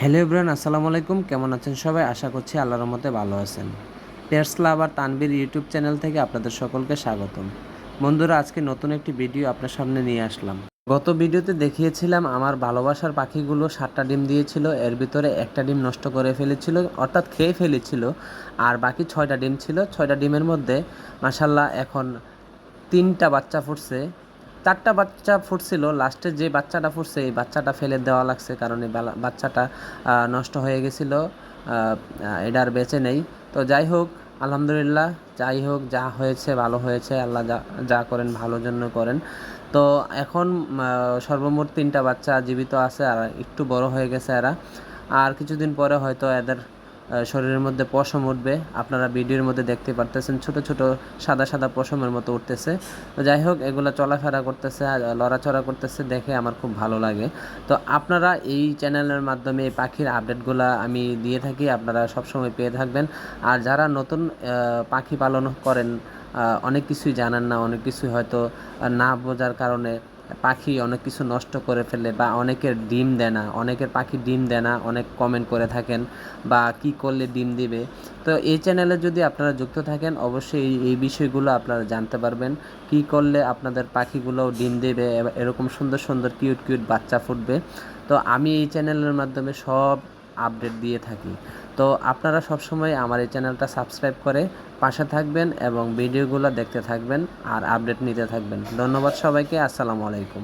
Hello Ibran আসসালামু আলাইকুম। কেমন আছেন সবাই? আশা করছি আল্লাহর রহমতে ভালো আছেন। পেয়ার্স ক্লাব আর তানবির ইউটিউব চ্যানেল থেকে আপনাদের সকলকে স্বাগতম। বন্ধুরা, আজকে নতুন একটি ভিডিও আপনার সামনে নিয়ে আসলাম। গত ভিডিওতে দেখিয়েছিলাম আমার ভালোবাসার পাখিগুলো সাতটা ডিম দিয়েছিল, এর ভিতরে একটা ডিম নষ্ট করে ফেলেছিল, অর্থাৎ খেয়ে ফেলেছিল, আর বাকি ছয়টা ডিম ছিল। ছয়টা ডিমের মধ্যে মাসাল্লাহ এখন তিনটা বাচ্চা ফুটছে। চারটা বাচ্চা ফুটছিল, লাস্টে যে বাচ্চাটা ফুটছে এই বাচ্চাটা ফেলে দেওয়া লাগছে কারণ এই বাচ্চাটা নষ্ট হয়ে গেছিল এটা আর বেঁচে নেই। তো যাই হোক, আলহামদুলিল্লাহ, যাই হোক, যা হয়েছে ভালো হয়েছে, আল্লাহ যা যা করেন ভালোর জন্য করেন। তো এখন সর্বমোট তিনটা বাচ্চা জীবিত আছে, আর একটু বড় হয়ে গেছে এরা। আর কিছুদিন পরে হয়তো এদের শরীরের মধ্যে পশম উঠবে। আপনারা ভিডিওর মধ্যে দেখতে পারতেছেন, ছোট ছোট সাদা সাদা পশমের মতো উঠতেছে। যাই হোক, এগুলো চলাফেরা করতেছে লড়াচড়া করতেছে, দেখে আমার খুব ভালো লাগে। তো আপনারা এই চ্যানেলের মাধ্যমে এই পাখির আপডেটগুলো আমি দিয়ে থাকি, আপনারা সবসময় পেয়ে থাকবেন। আর যারা নতুন পাখি পালন করেন অনেক কিছুই জানেন না, অনেক কিছুই হয়তো না বোঝার কারণে পাখি অনেক কিছু নষ্ট করে ফেলে বা অনেকের ডিম দেয় না, অনেকের পাখি ডিম দেয় না, অনেক কমেন্ট করে থাকেন বা কি করলে ডিম দিবে। তো এই চ্যানেলে যদি আপনারা যুক্ত থাকেন, অবশ্যই এই- বিষয়গুলো আপনারা জানতে পারবেন। কি করলে আপনাদের পাখিগুলো ডিম দেবে, এরকম সুন্দর সুন্দর কিউট কিউট বাচ্চা ফুটবে। তো আমি এই চ্যানেলের মাধ্যমে সব আপডেট দিয়ে থাকি। তো আপনারা সবসময় আমার এই চ্যানেলটা সাবস্ক্রাইব করে পাশে থাকবেন এবং ভিডিওগুলো দেখতে থাকবেন আর আপডেট নিতে থাকবেন। ধন্যবাদ সবাইকে, আসসালামু আলাইকুম।